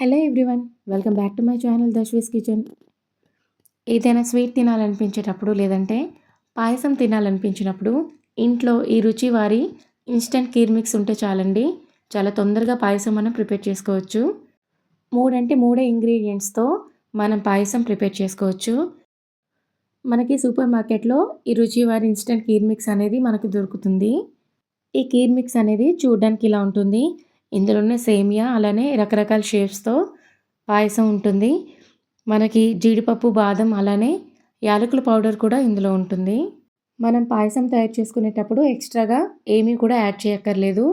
Hello everyone welcome back to my channel దశ్వీస్ kitchen. ఏదైనా sweet తినాలనిపించేటప్పుడు లేదంటే పాయసం తినాలనిపించినప్పుడు ఇంట్లో ఈ రుచి వారి ఇన్స్టెంట్ కీర్ మిక్స్ ఉంటే చాలండి. చాలా తొందరగా పాయసం మనం ప్రిపేర్ చేసుకోవచ్చు. మూడంటే మూడే ఇంగ్రీడియంట్స్తో మనం పాయసం ప్రిపేర్ చేసుకోవచ్చు. మనకి సూపర్ మార్కెట్లో ఈ రుచి వారి ఇన్స్టెంట్ కీర్ మిక్స్ అనేది మనకు దొరుకుతుంది. ఈ కీర్ మిక్స్ అనేది చూడడానికి ఇలా ఉంటుంది. ఇందులోనే సేమియా అలానే రకరకాల షేప్స్తో పాయసం ఉంటుంది. మనకి జీడిపప్పు బాదం అలానే యాలకుల పౌడర్ కూడా ఇందులో ఉంటుంది. మనం పాయసం తయారు చేసుకునేటప్పుడు ఎక్స్ట్రాగా ఏమీ కూడా యాడ్ చేయక్కర్లేదు.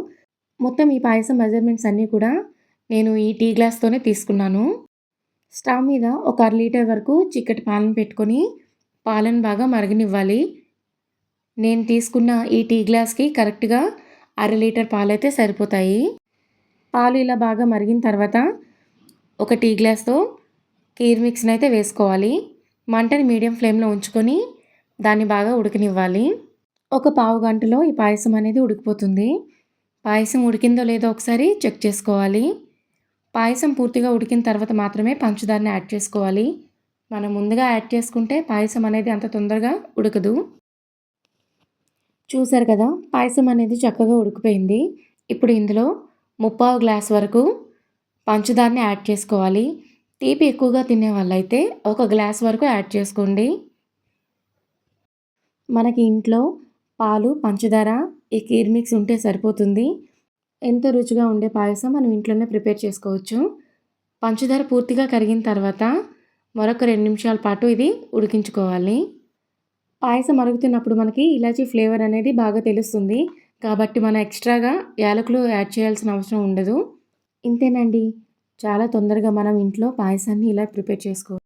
మొత్తం ఈ పాయసం మెజర్మెంట్స్ అన్నీ కూడా నేను ఈ టీ గ్లాస్తోనే తీసుకున్నాను. స్టవ్ మీద ఒక అర లీటర్ వరకు చిక్కటి పాలను పెట్టుకొని పాలను బాగా మరగనివ్వాలి. నేను తీసుకున్న ఈ టీ గ్లాస్కి కరెక్ట్గా అర లీటర్ పాలైతే సరిపోతాయి. పాలు ఇలా బాగా మరిగిన తర్వాత ఒక టీ గ్లాస్తో కీర్ మిక్స్ని అయితే వేసుకోవాలి. మంటని మీడియం ఫ్లేమ్లో ఉంచుకొని దాన్ని బాగా ఉడకనివ్వాలి. ఒక పావు గంటలో ఈ పాయసం అనేది ఉడికిపోతుంది. పాయసం ఉడికిందో లేదో ఒకసారి చెక్ చేసుకోవాలి. పాయసం పూర్తిగా ఉడికిన తర్వాత మాత్రమే పంచదారని యాడ్ చేసుకోవాలి. మనం ముందుగా యాడ్ చేసుకుంటే పాయసం అనేది అంత తొందరగా ఉడకదు. చూసారు కదా పాయసం అనేది చక్కగా ఉడికిపోయింది. ఇప్పుడు ఇందులో ముప్పావు గ్లాస్ వరకు పంచదారని యాడ్ చేసుకోవాలి. తీపి ఎక్కువగా తినే వాళ్ళైతే ఒక గ్లాస్ వరకు యాడ్ చేసుకోండి. మనకి ఇంట్లో పాలు పంచదార ఈ కీర్ మిక్స్ ఉంటే సరిపోతుంది. ఎంతో రుచిగా ఉండే పాయసం మనం ఇంట్లోనే ప్రిపేర్ చేసుకోవచ్చు. పంచదార పూర్తిగా కరిగిన తర్వాత మరొక రెండు నిమిషాల పాటు ఇది ఉడికించుకోవాలి. పాయసం మరుగుతున్నప్పుడు మనకి ఇలాచీ ఫ్లేవర్ అనేది బాగా తెలుస్తుంది. కాబట్టి మనం ఎక్స్ట్రాగా యాలకులు యాడ్ చేయాల్సిన అవసరం ఉండదు. ఇంతేనండి. చాలా తొందరగా మనం ఇంట్లో పాయసాన్ని ఇలా ప్రిపేర్ చేసుకోవచ్చు.